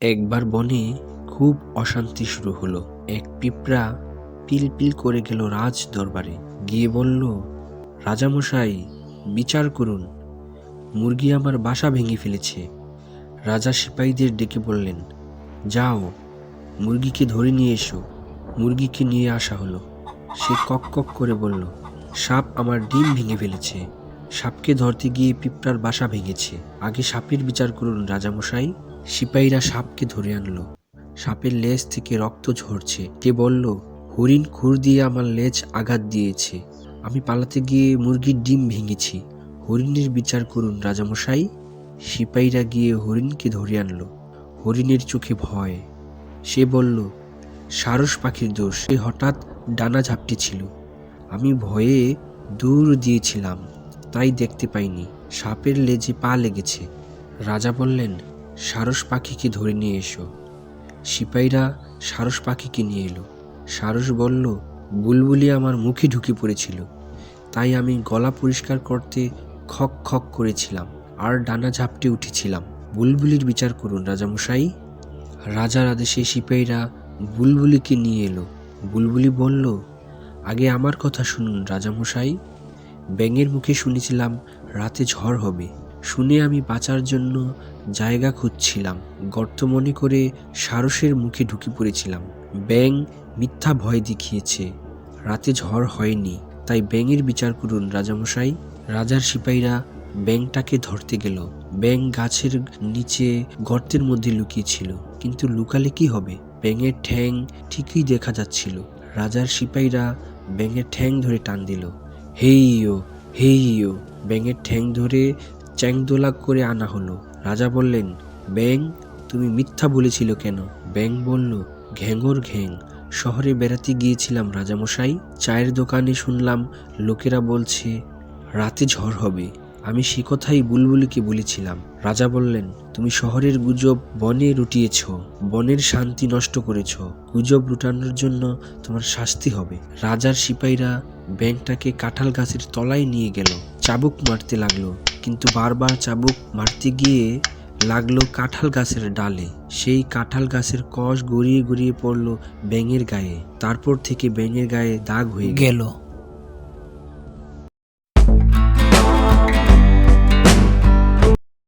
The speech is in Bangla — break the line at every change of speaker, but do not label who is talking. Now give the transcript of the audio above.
একবার বনে খুব অশান্তি শুরু হলো। এক পিঁপড়া পিল পিল করে গেল রাজ দরবারে। গিয়ে বলল, রাজামশাই, বিচার করুন। মুরগি আমার বাসা ভেঙে ফেলেছে। রাজা সিপাহীদের ডেকে বললেন, যাও, মুরগিকে ধরে নিয়ে এসো। মুরগিকে নিয়ে আসা হলো। সে কক কক করে বলল, সাপ আমার ডিম ভেঙে ফেলেছে। সাপকে ধরতে গিয়ে পিঁপড়ার বাসা ভেঙেছে। আগে সাপের বিচার করুন, রাজামশাই। সিপাহীরা সাপকে ধরে আনলো। সাপের লেজ থেকে রক্ত ঝরছে। কে বলল, হরিণ খুর দিয়ে আমার লেজ আঘাত দিয়েছে। আমি পালাতে গিয়ে মুরগির ডিম ভেঙেছি। হরিণের বিচার করুন, রাজামশাই। সিপাহীরা গিয়ে হরিণকে ধরে আনলো। হরিণের চোখে ভয়। সে বলল, সারস পাখির দোষ। সে হঠাৎ ডানা ঝাপটি ছিল। আমি ভয়ে দূর দিয়েছিলাম। তাই দেখতে পাইনি। সাপের লেজে পা লেগেছে। রাজা বললেন সারস পাখিকে ধরে নিয়ে এসো। সিপাহীরা সারস পাখিকে নিয়ে এলো। সারস বলল, বুলবুলি আমার মুখে ঢুকে পড়েছিল। তাই আমি গলা পরিষ্কার করতে খক খক করেছিলাম আর ডানা ঝাপটে উঠেছিলাম। বুলবুলির বিচার করুন, রাজামশাই। রাজার আদেশে সিপাহীরা বুলবুলিকে নিয়ে এলো। বুলবুলি বলল, আগে আমার কথা শুনুন, রাজামশাই। ব্যাঙের মুখে শুনেছিলাম রাতে ঝড় হবে। শুনে আমি বাঁচার জন্য জায়গা খুঁজছিলাম। গর্ত মনে করে সারসের মুখে ঢুকে পড়েছিলাম। ব্যাং মিথ্যা ভয় দেখিয়েছে। রাতে ঝড় হয়নি, তাই ব্যাঙের বিচার করুন, রাজামশাই। রাজার সিপাহীরা ব্যাংটাকে ধরতে গেল। ব্যাং গাছের নিচে গর্তের মধ্যে লুকিয়েছিল। কিন্তু লুকালে কি হবে? ব্যাঙের ঠ্যাং ঠিকই দেখা যাচ্ছিল। রাজার সিপাহীরা ব্যাঙের ঠ্যাং ধরে টান দিল। হেইও হেইও ব্যাঙের ঠ্যাং ধরে চ্যাংদোলা করে আনা হলো। রাজা বললেন ব্যাং তুমি মিথ্যা বলেছিল কেন? ব্যাং বলল, ঘ্যাঙর ঘ্যাং। শহরে বেড়াতে গিয়েছিলাম রাজামশাই। চায়ের দোকানে শুনলাম লোকেরা বলছে, রাতে ঝড় হবে। আমি সে কথাই বুলবুলিকে বলেছিলাম। রাজা বললেন, তুমি শহরের গুজব বনে রুটিয়েছ। বনের শান্তি নষ্ট করেছ। গুজব রুটানোর জন্য তোমার শাস্তি হবে। রাজার সিপাহীরা ব্যাংকটাকে কাঁঠাল গাছের তলায় নিয়ে গেল। চাবুক মারতে লাগল। কিন্তু বারবার চাবুক মারতে গিয়ে লাগল কাঁঠাল গাছের ডালে। সেই কাঁঠাল গাছের কষ গড়িয়ে গড়িয়ে পড়ল ব্যাঙের গায়ে। তারপর থেকে ব্যাঙের গায়ে দাগ হয়ে গেল।